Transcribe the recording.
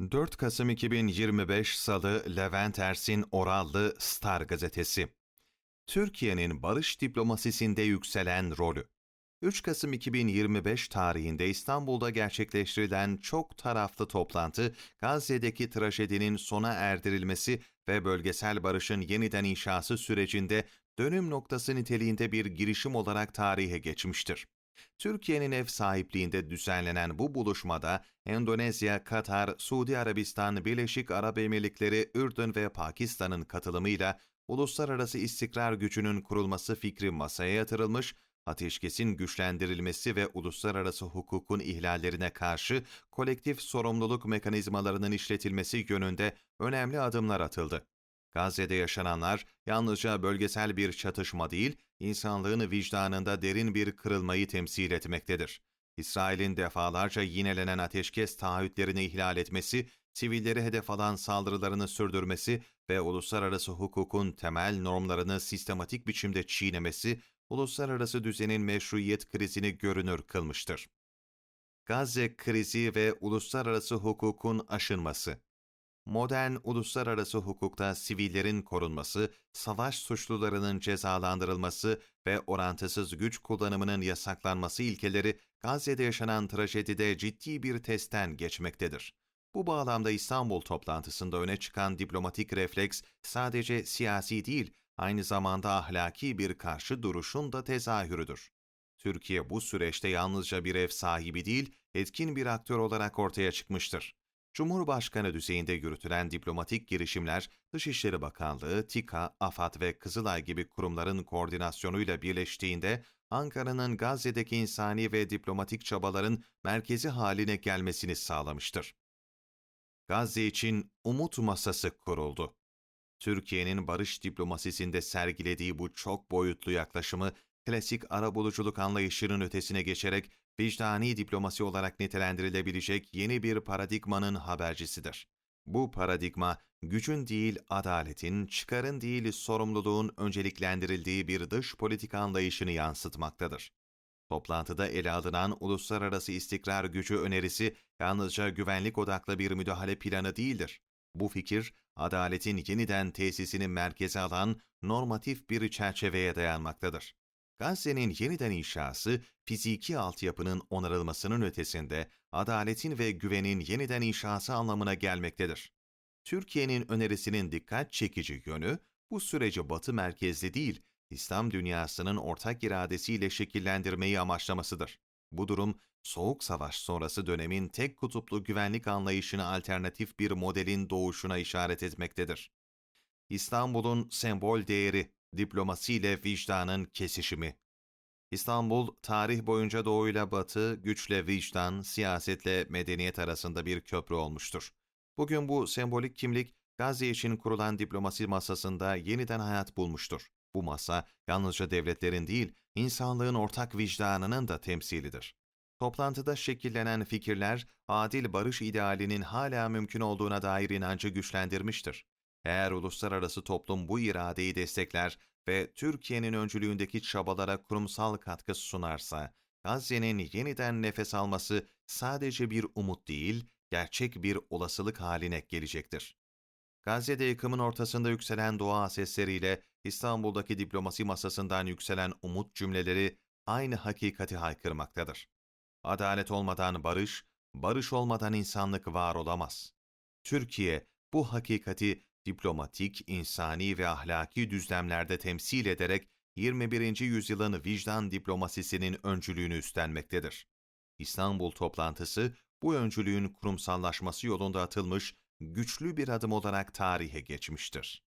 4 Kasım 2025 Salı Levent Ersin Orallı Star Gazetesi Türkiye'nin barış diplomasisinde yükselen rolü 3 Kasım 2025 tarihinde İstanbul'da gerçekleştirilen çok taraflı toplantı, Gazze'deki trajedinin sona erdirilmesi ve bölgesel barışın yeniden inşası sürecinde dönüm noktası niteliğinde bir girişim olarak tarihe geçmiştir. Türkiye'nin ev sahipliğinde düzenlenen bu buluşmada Endonezya, Katar, Suudi Arabistan, Birleşik Arap Emirlikleri, Ürdün ve Pakistan'ın katılımıyla uluslararası istikrar gücünün kurulması fikri masaya yatırılmış, ateşkesin güçlendirilmesi ve uluslararası hukukun ihlallerine karşı kolektif sorumluluk mekanizmalarının işletilmesi yönünde önemli adımlar atıldı. Gazze'de yaşananlar yalnızca bölgesel bir çatışma değil, insanlığın vicdanında derin bir kırılmayı temsil etmektedir. İsrail'in defalarca yinelenen ateşkes taahhütlerini ihlal etmesi, sivilleri hedef alan saldırılarını sürdürmesi ve uluslararası hukukun temel normlarını sistematik biçimde çiğnemesi, uluslararası düzenin meşruiyet krizini görünür kılmıştır. Gazze krizi ve uluslararası hukukun aşınması modern uluslararası hukukta sivillerin korunması, savaş suçlularının cezalandırılması ve orantısız güç kullanımının yasaklanması ilkeleri Gazze'de yaşanan trajedide ciddi bir testten geçmektedir. Bu bağlamda İstanbul toplantısında öne çıkan diplomatik refleks sadece siyasi değil, aynı zamanda ahlaki bir karşı duruşun da tezahürüdür. Türkiye bu süreçte yalnızca bir ev sahibi değil, etkin bir aktör olarak ortaya çıkmıştır. Cumhurbaşkanı düzeyinde yürütülen diplomatik girişimler, Dışişleri Bakanlığı, TİKA, AFAD ve Kızılay gibi kurumların koordinasyonuyla birleştiğinde Ankara'nın Gazze'deki insani ve diplomatik çabaların merkezi haline gelmesini sağlamıştır. Gazze için umut masası kuruldu. Türkiye'nin barış diplomasisinde sergilediği bu çok boyutlu yaklaşımı klasik arabuluculuk anlayışının ötesine geçerek vicdani diplomasi olarak nitelendirilebilecek yeni bir paradigmanın habercisidir. Bu paradigma, gücün değil adaletin, çıkarın değil sorumluluğun önceliklendirildiği bir dış politika anlayışını yansıtmaktadır. Toplantıda ele alınan uluslararası istikrar gücü önerisi yalnızca güvenlik odaklı bir müdahale planı değildir. Bu fikir, adaletin yeniden tesisini merkeze alan normatif bir çerçeveye dayanmaktadır. Gazze'nin yeniden inşası, fiziki altyapının onarılmasının ötesinde adaletin ve güvenin yeniden inşası anlamına gelmektedir. Türkiye'nin önerisinin dikkat çekici yönü, bu süreci Batı merkezli değil, İslam dünyasının ortak iradesiyle şekillendirmeyi amaçlamasıdır. Bu durum, Soğuk Savaş sonrası dönemin tek kutuplu güvenlik anlayışına alternatif bir modelin doğuşuna işaret etmektedir. İstanbul'un sembol değeri diplomasiyle vicdanın kesişimi. İstanbul, tarih boyunca doğuyla batı, güçle vicdan, siyasetle medeniyet arasında bir köprü olmuştur. Bugün bu sembolik kimlik, Gazze için kurulan diplomasi masasında yeniden hayat bulmuştur. Bu masa, yalnızca devletlerin değil, insanlığın ortak vicdanının da temsilidir. Toplantıda şekillenen fikirler, adil barış idealinin hala mümkün olduğuna dair inancı güçlendirmiştir. Eğer uluslararası toplum bu iradeyi destekler ve Türkiye'nin öncülüğündeki çabalara kurumsal katkı sunarsa, Gazze'nin yeniden nefes alması sadece bir umut değil, gerçek bir olasılık haline gelecektir. Gazze'de yıkımın ortasında yükselen dua sesleriyle İstanbul'daki diplomasi masasından yükselen umut cümleleri aynı hakikati haykırmaktadır. Adalet olmadan barış, barış olmadan insanlık var olamaz. Türkiye bu hakikati diplomatik, insani ve ahlaki düzlemlerde temsil ederek 21. yüzyılın vicdan diplomasisinin öncülüğünü üstlenmektedir. İstanbul toplantısı bu öncülüğün kurumsallaşması yolunda atılmış güçlü bir adım olarak tarihe geçmiştir.